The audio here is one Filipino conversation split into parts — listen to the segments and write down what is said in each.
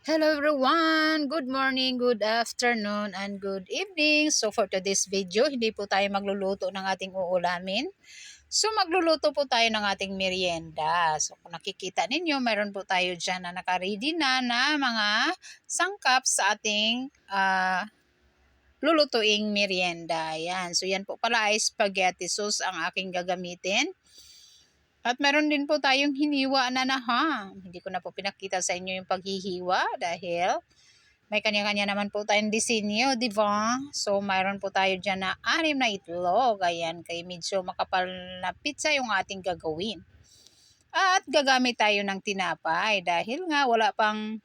Hello everyone! Good morning, good afternoon, and good evening. So for today's video, hindi po tayo magluluto ng ating uulamin. So magluluto po tayo ng ating merienda. So kung nakikita ninyo, meron po tayo dyan na nakaready na na mga sangkap sa ating uh, lulutuing merienda. Yan. So yan po pala ay spaghetti sauce ang aking gagamitin. At meron din po tayong hiniwa na na ham. Hindi ko na po pinakita sa inyo yung paghihiwa dahil may kanya-kanya naman po tayong disenyo, di ba? So, mayroon po tayo dyan na anim na itlog. Ayan, kay medyo makapal na pizza yung ating gagawin. At gagamit tayo ng tinapay dahil nga wala pang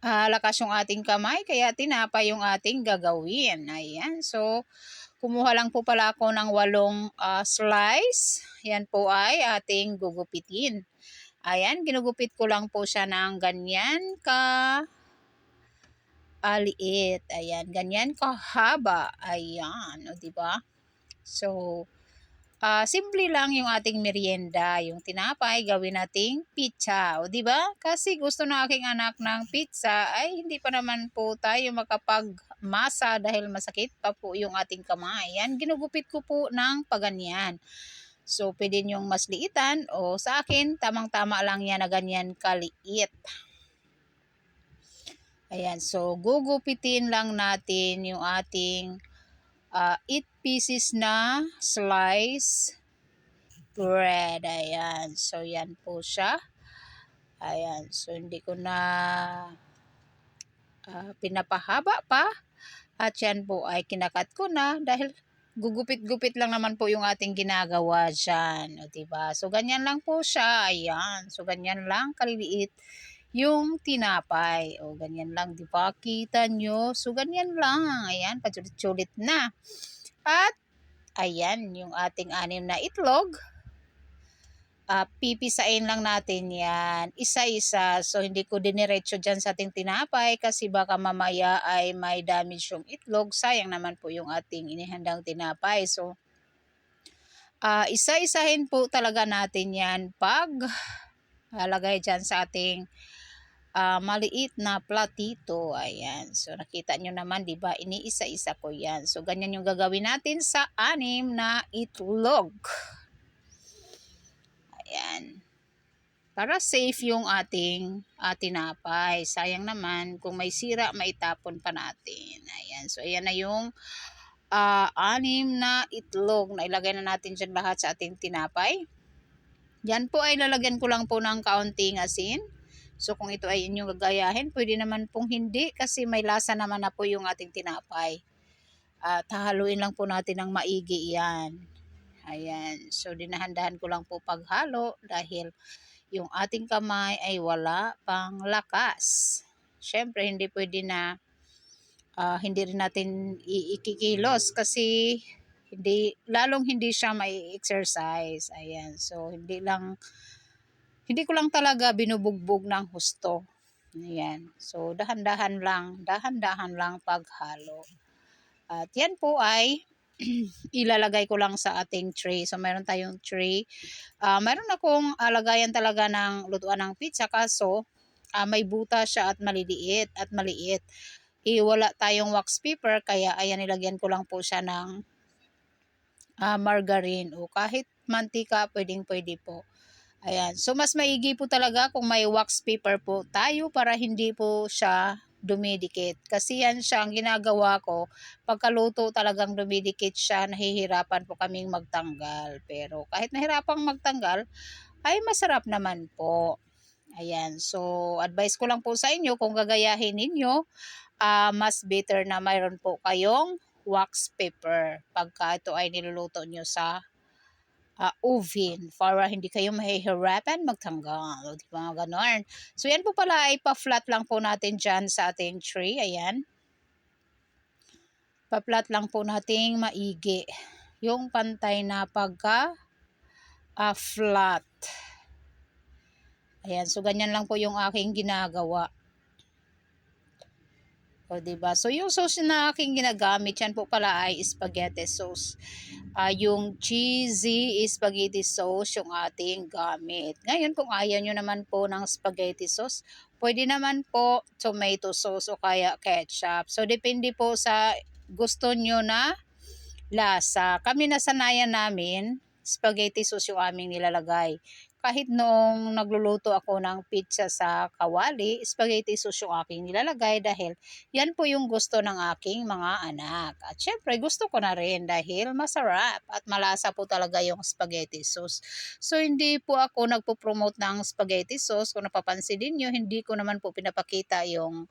uh, lakas yung ating kamay, kaya tinapay yung ating gagawin. Ayan, so Kumuha lang po pala ako ng walong uh, slice. Yan po ay ating gugupitin. Ayan, ginugupit ko lang po siya ng ganyan ka aliit. Ayan, ganyan kahaba. Ayan, o di ba? So, uh, simple lang yung ating merienda. Yung tinapay, gawin nating pizza. O di ba? Kasi gusto ng aking anak ng pizza ay hindi pa naman po tayo makapag masa dahil masakit pa po yung ating kamay. Yan, ginugupit ko po ng paganyan. So, pwede nyong mas liitan o sa akin, tamang-tama lang yan na ganyan kaliit. Ayan, so gugupitin lang natin yung ating uh, 8 pieces na slice bread. Ayan, so yan po siya. Ayan, so hindi ko na uh, pinapahaba pa. At yan po ay kinakat ko na dahil gugupit-gupit lang naman po yung ating ginagawa dyan. O, diba? So, ganyan lang po siya. Ayan. So, ganyan lang kaliliit yung tinapay. O, ganyan lang. Diba? Kita nyo? So, ganyan lang. Ayan. Pachulit-chulit na. At, ayan. Yung ating anim na itlog uh, pipisain lang natin yan isa-isa. So, hindi ko diniretso dyan sa ating tinapay kasi baka mamaya ay may damage yung itlog. Sayang naman po yung ating inihandang tinapay. So, uh, isa-isahin po talaga natin yan pag halagay dyan sa ating uh, maliit na platito. Ayan. So, nakita nyo naman, di ba? Iniisa-isa ko yan. So, ganyan yung gagawin natin sa anim na itlog. Ayan. Para safe yung ating uh, tinapay. Sayang naman, kung may sira, maitapon pa natin. Ayan. So, ayan na yung uh, anim na itlog na ilagay na natin dyan lahat sa ating tinapay. Yan po ay lalagyan ko lang po ng kaunting asin. So kung ito ay inyong gagayahin, pwede naman pong hindi kasi may lasa naman na po yung ating tinapay. At uh, hahaluin lang po natin ng maigi yan. Ayan. So, dinahandahan ko lang po paghalo dahil yung ating kamay ay wala pang lakas. Siyempre, hindi pwede na uh, hindi rin natin ikikilos kasi hindi lalong hindi siya may exercise. Ayan. So, hindi lang hindi ko lang talaga binubugbog ng husto. Ayan. So, dahan-dahan lang, dahan-dahan lang paghalo. At yan po ay ilalagay ko lang sa ating tray. So, meron tayong tray. Uh, meron akong alagayan talaga ng lutuan ng pizza kaso uh, may buta siya at maliliit at maliit. E, wala tayong wax paper kaya ayan nilagyan ko lang po siya ng uh, margarine o kahit mantika pwedeng pwede po. Ayan. So, mas maigi po talaga kung may wax paper po tayo para hindi po siya dumidikit. Kasi yan siya ang ginagawa ko. Pagkaluto talagang dumidikit siya, nahihirapan po kaming magtanggal. Pero kahit nahirapang magtanggal, ay masarap naman po. Ayan, so advice ko lang po sa inyo kung gagayahin ninyo, uh, mas better na mayroon po kayong wax paper pagka ito ay niluluto nyo sa uh, oven para hindi kayo mahihirapan magtanggal. Di ba ganon? So, yan po pala ay pa-flat lang po natin dyan sa ating tray. Ayan. Pa-flat lang po nating maigi. Yung pantay na pagka uh, flat. Ayan. So, ganyan lang po yung aking ginagawa. O, diba? So, yung sauce na aking ginagamit, yan po pala ay spaghetti sauce. Uh, yung cheesy spaghetti sauce yung ating gamit. Ngayon, kung ayaw nyo naman po ng spaghetti sauce, Pwede naman po tomato sauce o kaya ketchup. So, depende po sa gusto nyo na lasa. Kami nasanayan namin, spaghetti sauce yung aming nilalagay. Kahit noong nagluluto ako ng pizza sa kawali, spaghetti sauce yung aking nilalagay dahil yan po yung gusto ng aking mga anak. At syempre, gusto ko na rin dahil masarap at malasa po talaga yung spaghetti sauce. So, hindi po ako nagpo-promote ng spaghetti sauce. Kung napapansin ninyo, hindi ko naman po pinapakita yung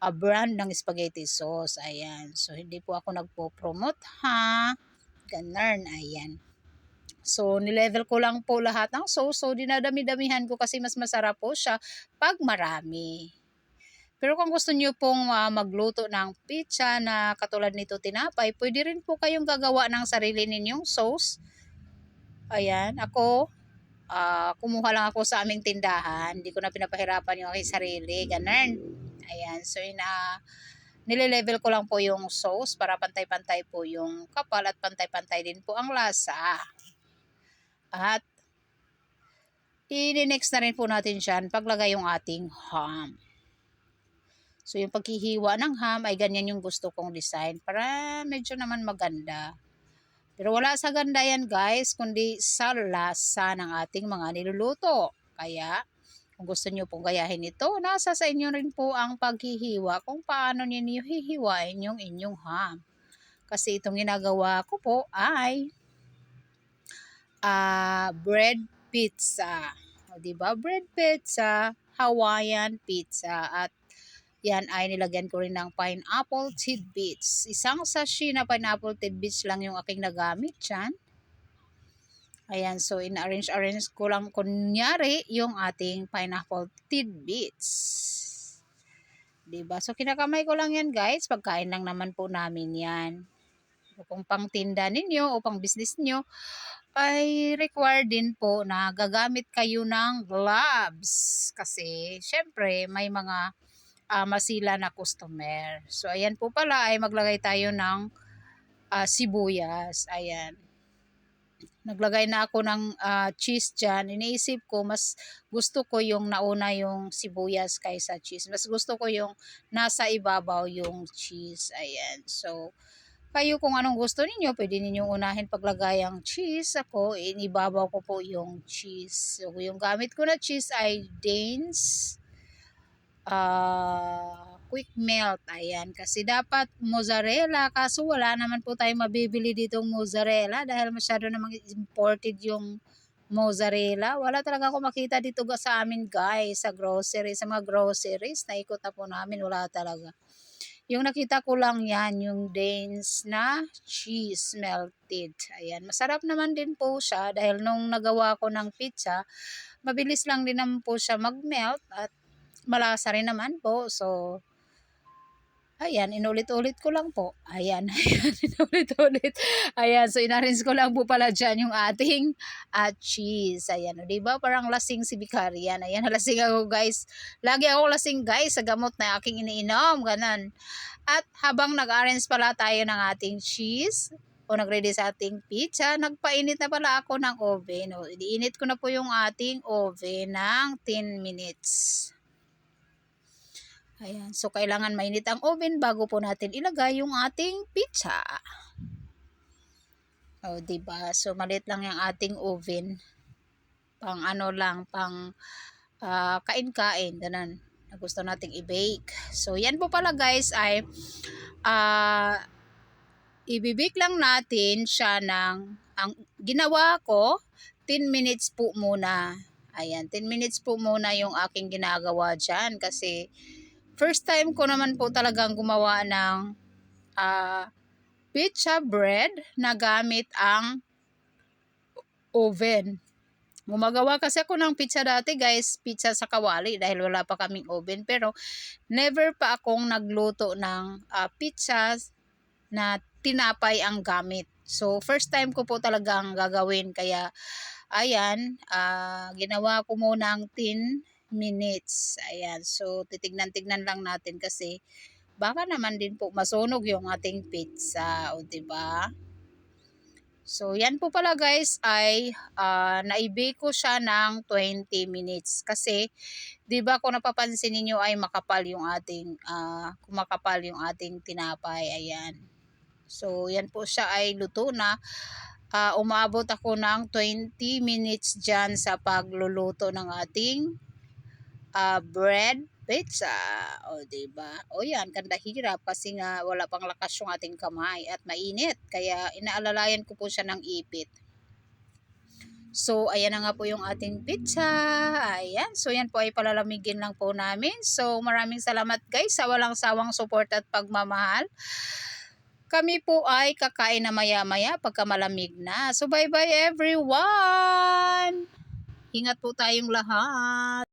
a brand ng spaghetti sauce. Ayan. So, hindi po ako nagpo-promote ha. Ganun. Ayan. So, nilevel ko lang po lahat ng sauce. So, dinadami-damihan ko kasi mas masarap po siya pag marami. Pero kung gusto niyo pong ah, magluto ng pizza na katulad nito tinapay, pwede rin po kayong gagawa ng sarili ninyong sauce. Ayan, ako, ah, kumuha lang ako sa aming tindahan. Hindi ko na pinapahirapan yung aking sarili. Ganun. Ayan, so ina nile-level ko lang po yung sauce para pantay-pantay po yung kapal at pantay-pantay din po ang lasa. At i-next na rin po natin dyan paglagay yung ating ham. So yung paghihiwa ng ham ay ganyan yung gusto kong design para medyo naman maganda. Pero wala sa ganda yan guys, kundi sa lasa ng ating mga niluluto. Kaya kung gusto nyo pong gayahin ito, nasa sa inyo rin po ang paghihiwa kung paano ninyo hihiwain yung inyong ham. Kasi itong ginagawa ko po ay ah bread pizza. O, di ba? Bread pizza, Hawaiian pizza at yan ay nilagyan ko rin ng pineapple tidbits. Isang sachet na pineapple tidbits lang yung aking nagamit dyan. Ayan, so in-arrange-arrange ko lang kunyari yung ating pineapple tidbits. Diba? So, kinakamay ko lang yan guys. Pagkain lang naman po namin yan. Kung pang tinda ninyo o pang business nyo, ay required din po na gagamit kayo ng gloves. Kasi, syempre, may mga uh, masila na customer. So, ayan po pala ay maglagay tayo ng uh, sibuyas. Ayan. Naglagay na ako ng uh, cheese dyan. Iniisip ko, mas gusto ko yung nauna yung sibuyas kaysa cheese. Mas gusto ko yung nasa ibabaw yung cheese. Ayan. So, kayo kung anong gusto ninyo, pwede ninyong unahin paglagay ang cheese. Ako, inibabaw ko po yung cheese. So, yung gamit ko na cheese ay Danes uh, quick melt. Ayan, kasi dapat mozzarella. Kaso wala naman po tayong mabibili ditong mozzarella dahil masyado namang imported yung mozzarella. Wala talaga ako makita dito sa amin guys, sa grocery, sa mga groceries. Naikot na po namin, wala talaga. Yung nakita ko lang yan, yung Danes na cheese melted. Ayan, masarap naman din po siya dahil nung nagawa ko ng pizza, mabilis lang din naman po siya mag-melt at malasa rin naman po. So, ayan, inulit-ulit ko lang po. Ayan, ayan, inulit-ulit. Ayan, so inarrange ko lang po pala dyan yung ating uh, cheese. Ayan, di ba Parang lasing si Vicarian. Ayan, lasing ako guys. Lagi ako lasing guys sa gamot na aking iniinom. Ganon. At habang nag-arrange pala tayo ng ating cheese, o nag-ready sa ating pizza, nagpainit na pala ako ng oven. O, iinit ko na po yung ating oven ng 10 minutes. Ayan, so kailangan mainit ang oven bago po natin ilagay yung ating pizza. O, oh, diba? So, malit lang yung ating oven. Pang ano lang, pang uh, kain-kain. Ganun. Na gusto nating i-bake. So, yan po pala guys ay uh, ibibake lang natin siya ng ang ginawa ko 10 minutes po muna. Ayan, 10 minutes po muna yung aking ginagawa dyan kasi First time ko naman po talagang gumawa ng uh, pizza bread na gamit ang oven. Gumagawa kasi ako ng pizza dati guys, pizza sa kawali dahil wala pa kaming oven. Pero never pa akong nagluto ng uh, pizza na tinapay ang gamit. So first time ko po talagang gagawin kaya ayan, uh, ginawa ko muna ang tin minutes. Ayan. So, titignan-tignan lang natin kasi baka naman din po masunog yung ating pizza. O, ba diba? So, yan po pala guys ay uh, naibake ko siya ng 20 minutes. Kasi, di ba kung napapansin niyo ay makapal yung ating, uh, kumakapal yung ating tinapay. Ayan. So, yan po siya ay luto na. Uh, umabot ako ng 20 minutes dyan sa pagluluto ng ating uh, bread pizza. O, diba? O yan, kanda hirap kasi nga wala pang lakas yung ating kamay at mainit. Kaya inaalalayan ko po siya ng ipit. So, ayan na nga po yung ating pizza. Ayan. So, yan po ay palalamigin lang po namin. So, maraming salamat guys sa walang sawang support at pagmamahal. Kami po ay kakain na maya-maya pagka malamig na. So, bye-bye everyone! Ingat po tayong lahat.